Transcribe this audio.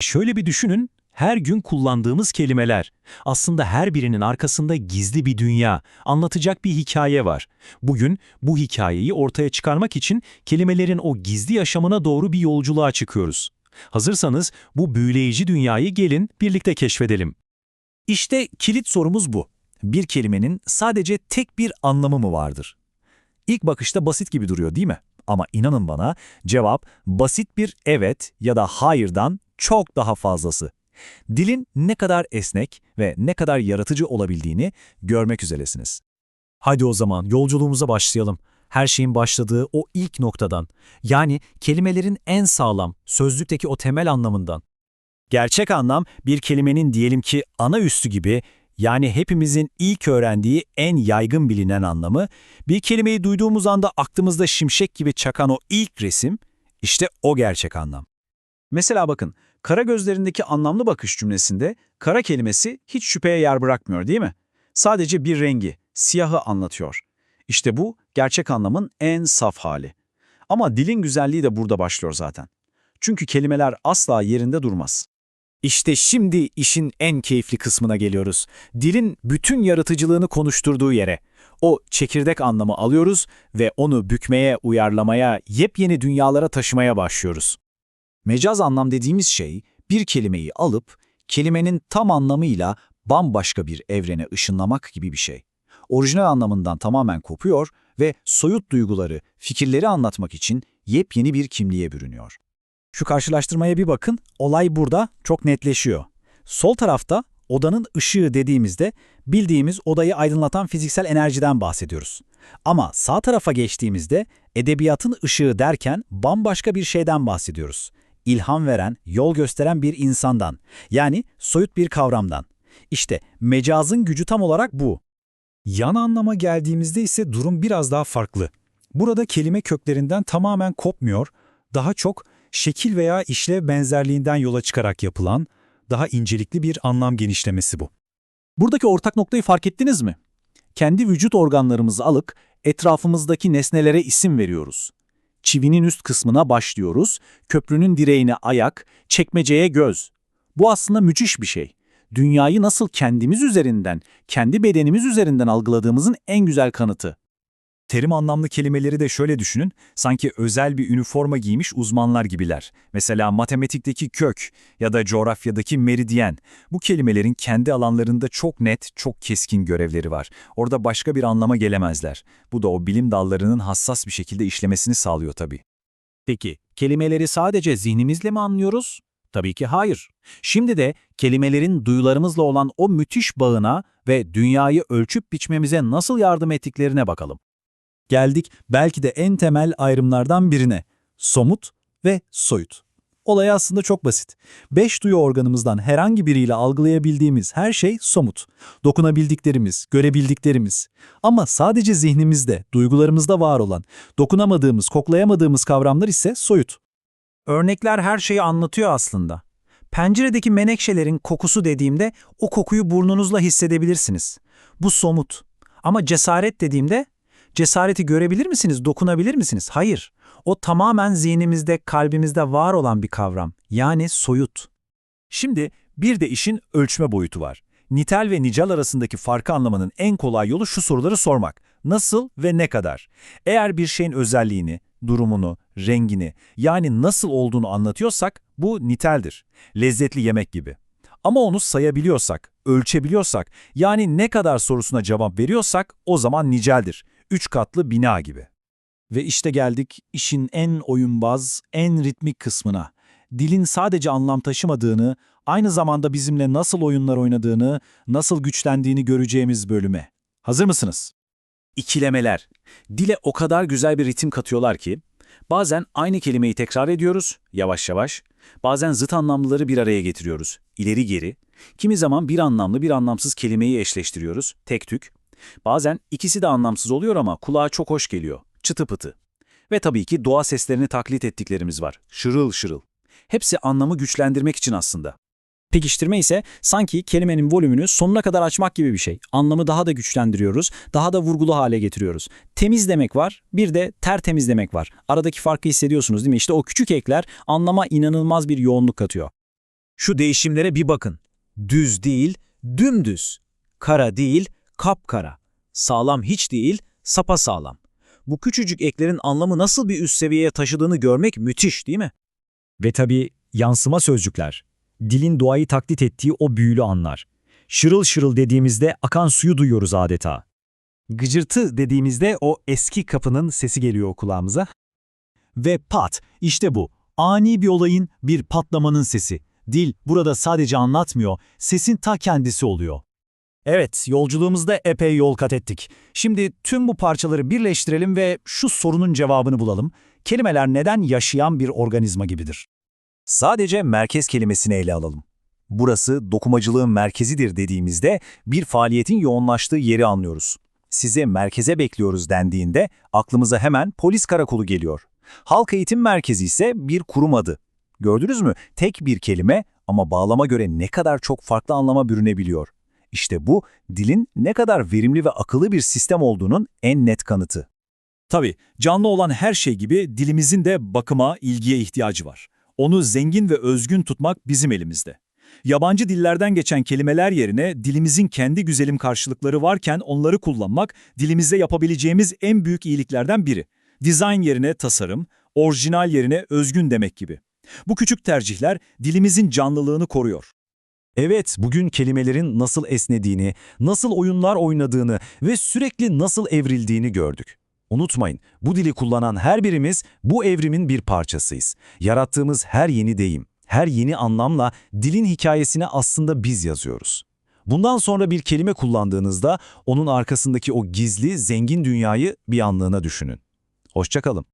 Şöyle bir düşünün, her gün kullandığımız kelimeler. Aslında her birinin arkasında gizli bir dünya, anlatacak bir hikaye var. Bugün bu hikayeyi ortaya çıkarmak için kelimelerin o gizli yaşamına doğru bir yolculuğa çıkıyoruz. Hazırsanız bu büyüleyici dünyayı gelin birlikte keşfedelim. İşte kilit sorumuz bu. Bir kelimenin sadece tek bir anlamı mı vardır? İlk bakışta basit gibi duruyor değil mi? Ama inanın bana cevap basit bir evet ya da hayırdan çok daha fazlası. Dilin ne kadar esnek ve ne kadar yaratıcı olabildiğini görmek üzeresiniz. Hadi o zaman yolculuğumuza başlayalım. Her şeyin başladığı o ilk noktadan. Yani kelimelerin en sağlam, sözlükteki o temel anlamından. Gerçek anlam bir kelimenin diyelim ki ana üstü gibi yani hepimizin ilk öğrendiği en yaygın bilinen anlamı, bir kelimeyi duyduğumuz anda aklımızda şimşek gibi çakan o ilk resim, işte o gerçek anlam. Mesela bakın, kara gözlerindeki anlamlı bakış cümlesinde kara kelimesi hiç şüpheye yer bırakmıyor değil mi? Sadece bir rengi, siyahı anlatıyor. İşte bu gerçek anlamın en saf hali. Ama dilin güzelliği de burada başlıyor zaten. Çünkü kelimeler asla yerinde durmaz. İşte şimdi işin en keyifli kısmına geliyoruz. Dilin bütün yaratıcılığını konuşturduğu yere. O çekirdek anlamı alıyoruz ve onu bükmeye, uyarlamaya, yepyeni dünyalara taşımaya başlıyoruz. Mecaz anlam dediğimiz şey, bir kelimeyi alıp kelimenin tam anlamıyla bambaşka bir evrene ışınlamak gibi bir şey. Orijinal anlamından tamamen kopuyor ve soyut duyguları, fikirleri anlatmak için yepyeni bir kimliğe bürünüyor. Şu karşılaştırmaya bir bakın, olay burada çok netleşiyor. Sol tarafta odanın ışığı dediğimizde bildiğimiz odayı aydınlatan fiziksel enerjiden bahsediyoruz. Ama sağ tarafa geçtiğimizde edebiyatın ışığı derken bambaşka bir şeyden bahsediyoruz. İlham veren, yol gösteren bir insandan, yani soyut bir kavramdan. İşte mecazın gücü tam olarak bu. Yan anlama geldiğimizde ise durum biraz daha farklı. Burada kelime köklerinden tamamen kopmuyor, daha çok şekil veya işlev benzerliğinden yola çıkarak yapılan, daha incelikli bir anlam genişlemesi bu. Buradaki ortak noktayı fark ettiniz mi? Kendi vücut organlarımızı alıp etrafımızdaki nesnelere isim veriyoruz. Çivinin üst kısmına başlıyoruz, köprünün direğine ayak, çekmeceye göz. Bu aslında müthiş bir şey. Dünyayı nasıl kendimiz üzerinden, kendi bedenimiz üzerinden algıladığımızın en güzel kanıtı. Terim anlamlı kelimeleri de şöyle düşünün, sanki özel bir üniforma giymiş uzmanlar gibiler. Mesela matematikteki kök ya da coğrafyadaki meridyen. Bu kelimelerin kendi alanlarında çok net, çok keskin görevleri var. Orada başka bir anlama gelemezler. Bu da o bilim dallarının hassas bir şekilde işlemesini sağlıyor tabii. Peki, kelimeleri sadece zihnimizle mi anlıyoruz? Tabii ki hayır. Şimdi de kelimelerin duyularımızla olan o müthiş bağına ve dünyayı ölçüp biçmemize nasıl yardım ettiklerine bakalım. Geldik belki de en temel ayrımlardan birine. Somut ve soyut. Olay aslında çok basit. Beş duyu organımızdan herhangi biriyle algılayabildiğimiz her şey somut. Dokunabildiklerimiz, görebildiklerimiz. Ama sadece zihnimizde, duygularımızda var olan, dokunamadığımız, koklayamadığımız kavramlar ise soyut. Örnekler her şeyi anlatıyor aslında. Penceredeki menekşelerin kokusu dediğimde o kokuyu burnunuzla hissedebilirsiniz. Bu somut. Ama cesaret dediğimde cesareti görebilir misiniz, dokunabilir misiniz? Hayır. O tamamen zihnimizde, kalbimizde var olan bir kavram. Yani soyut. Şimdi bir de işin ölçme boyutu var. Nitel ve nicel arasındaki farkı anlamanın en kolay yolu şu soruları sormak. Nasıl ve ne kadar? Eğer bir şeyin özelliğini, durumunu, rengini yani nasıl olduğunu anlatıyorsak bu niteldir. Lezzetli yemek gibi. Ama onu sayabiliyorsak, ölçebiliyorsak yani ne kadar sorusuna cevap veriyorsak o zaman niceldir. Üç katlı bina gibi. Ve işte geldik işin en oyunbaz, en ritmik kısmına. Dilin sadece anlam taşımadığını, aynı zamanda bizimle nasıl oyunlar oynadığını, nasıl güçlendiğini göreceğimiz bölüme. Hazır mısınız? İkilemeler. Dile o kadar güzel bir ritim katıyorlar ki, bazen aynı kelimeyi tekrar ediyoruz, yavaş yavaş, bazen zıt anlamlıları bir araya getiriyoruz, ileri geri, kimi zaman bir anlamlı bir anlamsız kelimeyi eşleştiriyoruz, tek tük, bazen ikisi de anlamsız oluyor ama kulağa çok hoş geliyor, çıtı pıtı. Ve tabii ki doğa seslerini taklit ettiklerimiz var, şırıl şırıl. Hepsi anlamı güçlendirmek için aslında. Pekiştirme ise sanki kelimenin volümünü sonuna kadar açmak gibi bir şey. Anlamı daha da güçlendiriyoruz, daha da vurgulu hale getiriyoruz. Temiz demek var, bir de tertemiz demek var. Aradaki farkı hissediyorsunuz değil mi? İşte o küçük ekler anlama inanılmaz bir yoğunluk katıyor. Şu değişimlere bir bakın. Düz değil, dümdüz. Kara değil, kapkara. Sağlam hiç değil, sapasağlam. Bu küçücük eklerin anlamı nasıl bir üst seviyeye taşıdığını görmek müthiş değil mi? Ve tabii yansıma sözcükler. Dilin doğayı taklit ettiği o büyülü anlar. Şırıl şırıl dediğimizde akan suyu duyuyoruz adeta. Gıcırtı dediğimizde o eski kapının sesi geliyor kulağımıza. Ve pat, işte bu. Ani bir olayın, bir patlamanın sesi. Dil burada sadece anlatmıyor, sesin ta kendisi oluyor. Evet, yolculuğumuzda epey yol kat ettik. Şimdi tüm bu parçaları birleştirelim ve şu sorunun cevabını bulalım. Kelimeler neden yaşayan bir organizma gibidir? Sadece merkez kelimesini ele alalım. Burası dokumacılığın merkezidir dediğimizde bir faaliyetin yoğunlaştığı yeri anlıyoruz. Size merkeze bekliyoruz dendiğinde aklımıza hemen polis karakolu geliyor. Halk eğitim merkezi ise bir kurum adı. Gördünüz mü? Tek bir kelime ama bağlama göre ne kadar çok farklı anlama bürünebiliyor. İşte bu dilin ne kadar verimli ve akıllı bir sistem olduğunun en net kanıtı. Tabii, canlı olan her şey gibi dilimizin de bakıma, ilgiye ihtiyacı var. Onu zengin ve özgün tutmak bizim elimizde. Yabancı dillerden geçen kelimeler yerine dilimizin kendi güzelim karşılıkları varken onları kullanmak dilimizde yapabileceğimiz en büyük iyiliklerden biri. Dizayn yerine tasarım, orijinal yerine özgün demek gibi. Bu küçük tercihler dilimizin canlılığını koruyor. Evet, bugün kelimelerin nasıl esnediğini, nasıl oyunlar oynadığını ve sürekli nasıl evrildiğini gördük. Unutmayın, bu dili kullanan her birimiz bu evrimin bir parçasıyız. Yarattığımız her yeni deyim, her yeni anlamla dilin hikayesini aslında biz yazıyoruz. Bundan sonra bir kelime kullandığınızda onun arkasındaki o gizli, zengin dünyayı bir anlığına düşünün. Hoşçakalın.